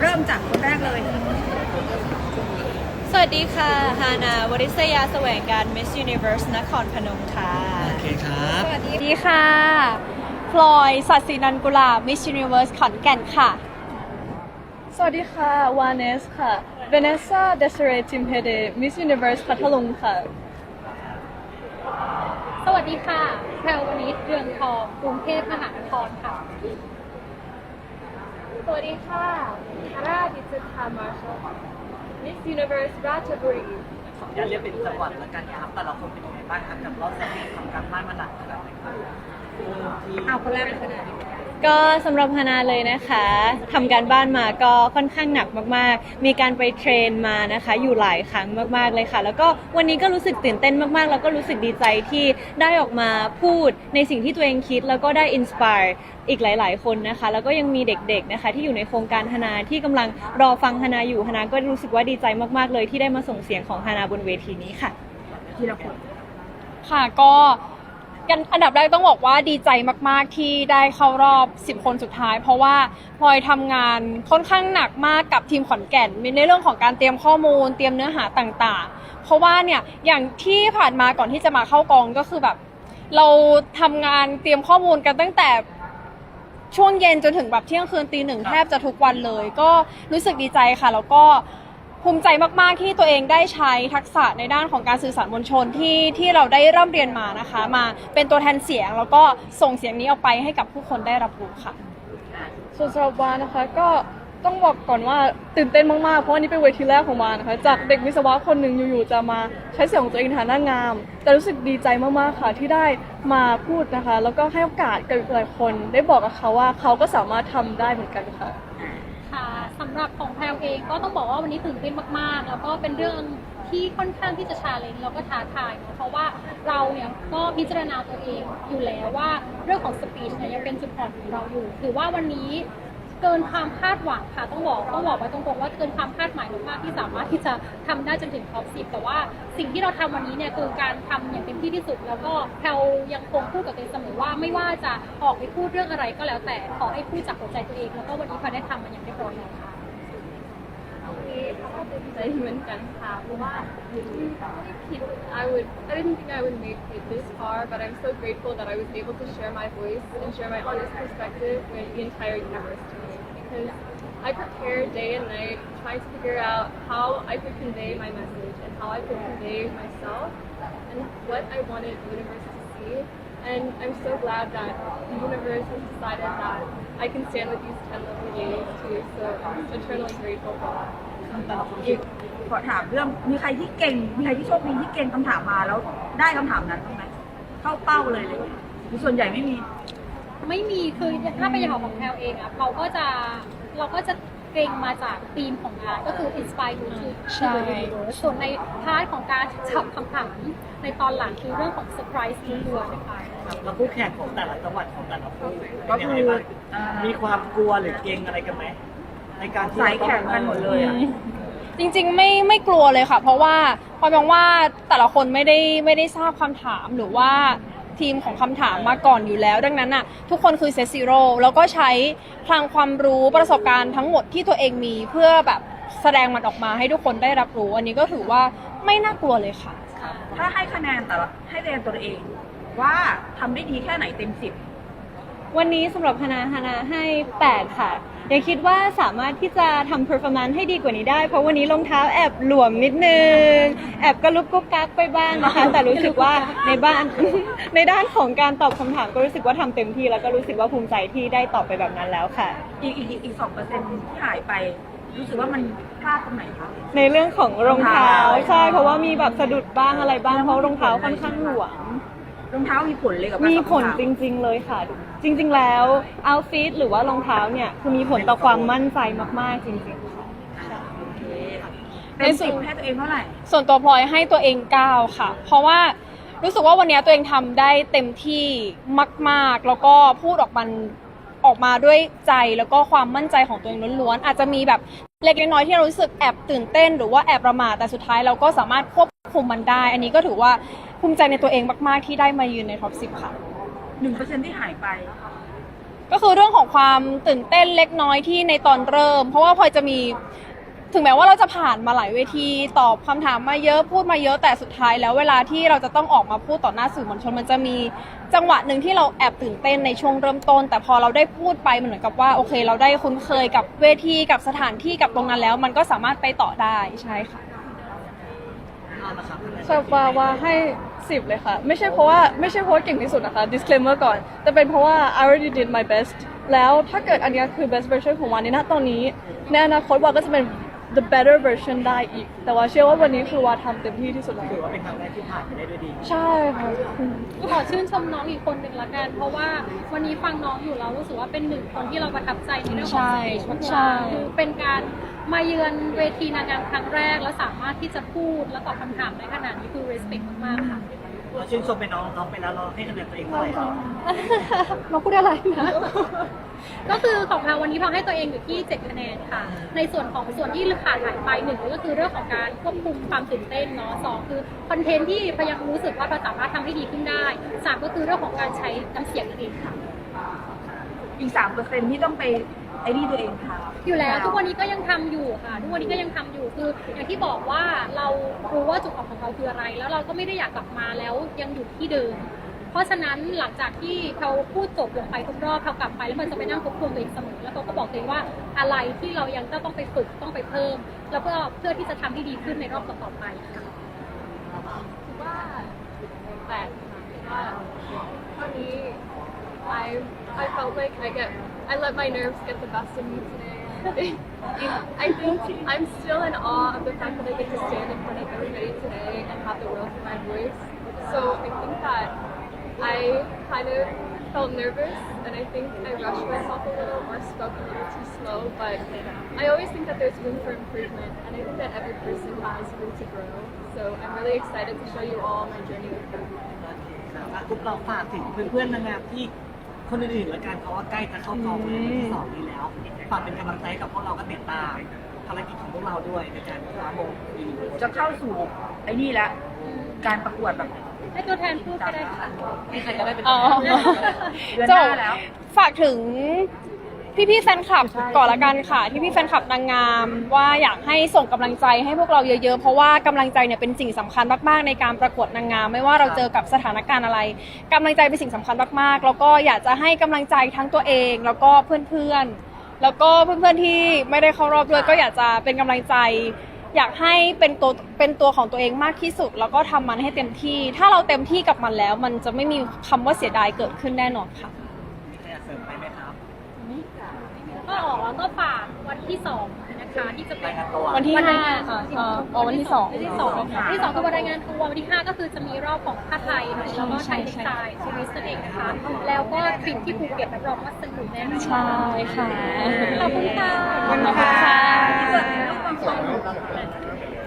เริ่มจากคนแรกเลย สวัสดีค่ะฮานาวริศยาแสวงการ Miss Universe นครพนมค่ะโอเคครับ สวัสดีสวัสดีค่ะพลอยสัตย์ศรีนันกุลา Miss Universe ขอนแก่นค่ะ สวัสดีค่ะวาเนสค่ะเวเนสซาเดสเรติมเฮเดมิสยูนิเวอร์สพัทลุงค่ะ สวัสดีค่ะแพรวนิชเรืองทองกรุงเทพมหานครค่ะ สวัสดีค่ะอา ราดิจิตามาร์ชมิสยูนิเวอร์สราชบุรีขออนุญาตเรียกเป็นจังหวัดละกันครับแต่ละคนเป็นยังไงบ้างครับกับรอบสปีดทำการบ้านมาหนักขนาดไหนครับ อาคนแรกเลยค่ะก็สำหรับฮานาเลยนะคะทำการบ้านมาก็ค่อนข้างหนักมากๆ มีการไปเทรนมานะคะ อยู่หลายครั้งมากๆเลยค่ะ แล้วก็วันนี้ก็รู้สึกตื่นเต้นมากๆ แล้วก็รู้สึกดีใจที่ได้ออกมาพูดในสิ่งที่ตัวเองคิด แล้วก็ได้อินสปายอีกหลาย ๆ คนนะคะ แล้วก็ยังมีเด็กๆนะคะ ที่อยู่ในโครงการฮานาที่กำลังรอฟังฮานาอยู่ฮานาก็รู้สึกว่าดีใจมากๆเลย ที่ได้มาส่งเสียงของฮานาบนเวทีนี้ค่ะทีละคนค่ะก็ กันอันดับแรกต้องบอกว่าดีใจมาก ๆ ที่ได้เข้ารอบ 10 คนสุดท้าย เพราะว่าพลอยทำงานค่อนข้างหนักมากกับทีมขอนแก่นในเรื่องของการเตรียมข้อมูล เตรียมเนื้อหาต่าง ๆ เพราะว่าเนี่ยอย่างที่ผ่านมาก่อนที่จะมาเข้ากองก็คือแบบ เราทำงานเตรียมข้อมูลกันตั้งแต่ช่วงเย็นจนถึงแบบเที่ยงคืนตีหนึ่งแทบจะทุกวันเลย ก็รู้สึกดีใจค่ะ แล้วก็ ภูมิใจมาก ๆ ที่ตัวเองได้ใช้ทักษะในด้านของการสื่อสารมวลชนที่ที่เราได้ร่ำเรียนมานะคะ มาเป็นตัวแทนเสียง แล้วก็ส่งเสียงนี้ออกไปให้กับผู้คนได้รับรู้ค่ะ ส่วนสำหรับวานะคะก็ต้องบอกก่อนว่าตื่นเต้นมากๆ เพราะว่านี่เป็นเวทีแรกของวานะคะ จากเด็กวิศวะคนหนึ่งอยู่ๆจะมาใช้เสียงของตัวเองในฐานะงาม แต่รู้สึกดีใจมากๆค่ะที่ได้มาพูดนะคะ แล้วก็ให้โอกาสกับอีกหลายคน ได้บอกกับเขาว่าเขาก็สามารถทำได้เหมือนกันค่ะ สำหรับของแพรวเองก็ต้องบอกว่าวันนี้ตื่นเต้นมากๆ แล้วก็เป็นเรื่องที่ค่อนข้างที่จะชาเลนจ์แล้วก็ท้าทายเนอะเพราะว่าเราเนี่ยก็พิจารณาตัวเองอยู่แล้วว่าเรื่องของสปีชเนี่ยยังเป็นจุดอ่อนของเราอยู่ ถือว่าวันนี้เกินความคาดหวังค่ะต้องบอกต้องบอกไว้ตรงๆว่าเกินความคาดหมายมากๆที่สามารถที่จะทำได้จนถึงท็อปสิแต่ว่าสิ่งที่เราทำวันนี้เนี่ยคือการทำอย่างเต็มที่ที่สุด แล้วก็แพลยังคงพูดกับตัวเองเสมอว่าไม่ว่าจะออกไปพูดเรื่องอะไรก็แล้วแต่ขอให้พูดจากหัวใจตัวเองแล้วก็วันนี้แพลได้ทำมันอย่างเรียบร้อยแล้วค่ะ ใจเหมือนกันค่ะเพราะว่าไม่ได้คิด I would I didn't think I would make it this far but I'm so grateful that I was able to share my voice and share my honest perspective with the entire universe today because I prepared day and night trying to figure out how I could convey my message and how I could convey myself and what I wanted the universe to see and I'm so glad that the universe has decided that I can stand with these 10 lovely ladies too so I'm eternally grateful for that แต่ละคน อีก ขอถามเรื่องมีใครที่เก่ง มีใครที่โชคดีที่เก่งคำถามมาแล้วได้คำถามนั้นบ้างไหมเข้าเป้าเลยเลยหรือส่วนใหญ่ไม่มี ไม่มีคือถ้าเป็นอย่างของแพลวเองอะเราก็จะเราก็จะเกรงมาจากธีมของงานก็คือ inspire you to ใช่ to the universe ส่วนในพาร์ทของการจับคำถามในตอนหลังคือเรื่องของ surprise ล้วนๆนะคะ แล้วผู้แข่งของแต่ละจังหวัดของแต่ละคู่ก็เป็นยังคืไงอบ้างอ่ามีความกลัวหรือเกรงอะไรกันไหม ในการที่สายแข่งกันหมดเลยอะจริงๆไม่ไม่กลัวเลยค่ะ เพราะว่าพลอยมองว่าแต่ละคนไม่ได้ไม่ได้ทราบคำถามหรือว่าทีมของคำถามมาก่อนอยู่แล้ว ดังนั้นอะทุกคนคือเซซิโร่แล้วก็ใช้พลังความรู้ประสบการณ์ทั้งหมดที่ตัวเองมีเพื่อแบบแสดงมันออกมาให้ทุกคนได้รับรู้ อันนี้ก็ถือว่าไม่น่ากลัวเลยค่ะ ถ้าให้คะแนนแต่ละให้คะแนนตัวเองว่าทำได้ดีแค่ไหนเต็มสิบ วันนี้สำหรับฮานาฮานาให้ 8 ค่ะ ยังคิดว่าสามารถที่จะทำ performance ให้ดีกว่านี้ได้ เพราะวันนี้รองเท้าแอบหลวมนิดนึง แอบกระลุกกุ๊กกักไปบ้างนะคะ แต่รู้สึกว่าในบ้าน ในด้านของการตอบคำถามก็รู้สึกว่าทำเต็มที่ แล้วก็รู้สึกว่าภูมิใจที่ได้ตอบไปแบบนั้นแล้วค่ะ อีกอีกอีกอีกสองเปอร์เซ็นที่หายไป รู้สึกว่ามันพลาดตรงไหนคะ ในเรื่องของรองเท้ารองเท้า ใช่ เพราะว่ามีแบบสะดุดบ้างอะไรบ้าง เพราะรองเท้าค่อนข้างหลวม รองเท้ามีผลเลยกับการมีตอบผลคำถาจริง ๆ เลยค่ะ จริง ๆ แล้วเอาฟิตหรือว่ารองเท้าเนี่ยคือมีผลต่อความมั่นใจมากๆ จริงๆค่ะโอเคเต็มสิบให้ตัวเองเท่าไหร่ ส่วนตัวพลอยให้ตัวเอง9ค่ะ เพราะว่ารู้สึกว่าวันนี้ตัวเองทำได้เต็มที่มาก ๆ แล้วก็พูดออกมันออกมาด้วยใจแล้วก็ความมั่นใจของตัวเองล้วนๆอาจจะมีแบบเล็กๆน้อยๆที่เรารู้สึกแอบตื่นเต้น หรือว่าแอบประมาทแต่สุดท้ายเราก็สามารถควบคุมมันได้ อันนี้ก็ถือว่า ภูมิใจในตัวเองมากๆที่ได้มายืนในท็อป10ค่ะ หนึ่งเปอร์เซ็นที่หายไป ก็คือเรื่องของความตื่นเต้นเล็กน้อยที่ในตอนเริ่ม เพราะว่าพลอยจะมีถึงแม้ว่าเราจะผ่านมาหลายเวทีตอบคำถามมาเยอะพูดมาเยอะแต่สุดท้ายแล้วเวลาที่เราจะต้องออกมาพูดต่อหน้าสื่อมวลชนมันจะมีจังหวะหนึ่งที่เราแอบตื่นเต้นในช่วงเริ่มต้น แต่พอเราได้พูดไปมันเหมือนกับว่าโอเค เราได้คุ้นเคยกับเวทีกับสถานที่กับตรงนั้นแล้ว มันก็สามารถไปต่อได้ใช่ค่ะเอาละครับสำหรับวาวาให้ สิบเลยค่ะ ไม่ใช่เพราะว่าไม่ใช่เพราะว่าเก่งที่สุดนะคะ disclaimer ก่อน แต่เป็นเพราะว่า I already did my best แล้วถ้าเกิดอันเนี้ยคือ best version ของวาในณตอนนี้ ในอนาคตวาก็จะเป็น the better version ได้อีก แต่ว่าเชื่อว่าวันนี้คือวาทำเต็มที่ที่สุดแล้วถือว่าเป็นครั้งแรกที่ผ่านไปได้ด้วยดี ใช่ค่ะขอชื่นชมน้องอีกคนหนึ่งละกัน เพราะว่าวันนี้ฟังน้องอยู่แล้วรู้สึกว่าเป็นหนึ่งคนที่เราประทับใจในเรื่องของใช่สเตจใช่มากๆคือเป็นการมาเยือนเวทีนางงามครั้งแรกแล้วสามารถที่จะพูดและตอบคำถามได้ขนาดนี้คือ respect มากๆค่ะ เราชื่นชมไปน้องน้องไปแล้วเราให้คะแนนตัวเองเท่าไหร่ครับน้องพูดอะไรนะ ก็คือของเราวันนี้เราให้ตัวเองอยู่ที่ 7 คะแนนค่ะ ในส่วนของส่วนที่ขาดหายไปหนึ่งก็คือเรื่องของการควบคุมความตื่นเต้นเนาะสองคือคอนเทนต์ที่พยายามรู้สึกว่าเราสามารถทำให้ดีขึ้นได้สามก็คือเรื่องของการใช้น้ำเสียงนั่นเองค่ะ อีกสามเปอร์เซ็นที่ต้องไปไอ้นี่ตัวเองค่ะอยู่แล้วทุกวันนี้ก็ยังทำอยู่ค่ะ ทุกวันนี้ก็ยังทำอยู่คือ อย่างที่บอกว่าเรารู้ว่าจุดอ่อนของเราคืออะไร แล้วเราก็ไม่ได้อยากกลับมาแล้วยังอยู่ที่เดิม เพราะฉะนั้นหลังจากที่เขาพูดจบลงไปทุกรอบเขากลับไปแล้วมันจะไปนั่งทบทวนตัวเองเสมอแล้วเขาก็บอกตัวเองว่าอะไรที่เรายังต้องไปฝึกต้องไปเพิ่ม แล้วก็เพื่อที่จะทำให้ดีขึ้นในรอบต่อๆไปค่ะ คิดว่าแปดค่ะว่าวันนี้ I I felt like I get I let my nerves get the best of me today. I think I'm still in awe of the fact that I get to stand in front of everybody today and have the world for my voice. So I think that I kind of felt nervous and I think I rushed myself a little or spoke a little too slow, but I always think that there's room for improvement and I think that every person has room to grow. So I'm really excited to show you all my journey with them. อ่ะกรุ๊ปเราฝากถึงเพื่อนๆนางงามที่ คนอื่นๆและกันเพราะว่าใกล้จะเข้ากองในวันที่สองนี้แล้วฝากเป็นกำลังใจให้กับพวกเราก็ติดตามภารกิจของพวกเราด้วยในการคว้ามงอีกจะเข้าสู่ไอ้นี่ละ การประกวดแบบให้ตัวแทนพูดก็ได้ค่ะนี่ใครจะได้เป็นอ๋อเดือนหน้าแล้ว ฝากถึง พี่ๆแฟนคลับก่อนละกันค่ะที่พี่แฟนคลับนางงาม ว่าอยากให้ส่งกำลังใจให้พวกเราเยอะๆ เพราะว่ากำลังใจเนี่ยเป็นสิ่งสำคัญมากๆในการประกวดนางงาม ไม่ว่าเราเจอกับสถานการณ์อะไรกำลังใจเป็นสิ่งสำคัญมากๆ แล้วก็อยากจะให้กำลังใจทั้งตัวเอง แล้วก็เพื่อนๆ แล้วก็เพื่อนๆที่ไม่ได้เข้ารอบด้วยก็อยากจะเป็นกำลังใจ อยากให้เป็นตัวเป็นตัวของตัวเองมากที่สุด แล้วก็ทำมันให้เต็มที่ ถ้าเราเต็มที่กับมันแล้ว มันจะไม่มีคำว่าเสียดายเกิดขึ้นแน่นอนค่ะ มีใครอยากเสริมไปไหมครับ ก็ ออกแล้วก็ฝากวันที่สองนะคะที่จะเป็รานยงานตัววันที่วันห้าที่ค่ะเอ่ออ๋อวันที่สองวันที่สองวันที่สองคือวันรายงานตัววันที่ห้าก็คือจะมีรอบของผ้าไทยเนอะแล้วก็ไทยเด็กชายชีวิตนั่นเองนะคะ แล้วก็ทริปที่ภูเก็ตรับรองว่าสนุกแน่นอนใช่ค่ะขอบคุณค่ะขอบคุณค่ะ ที่เกิดในรูปความสวย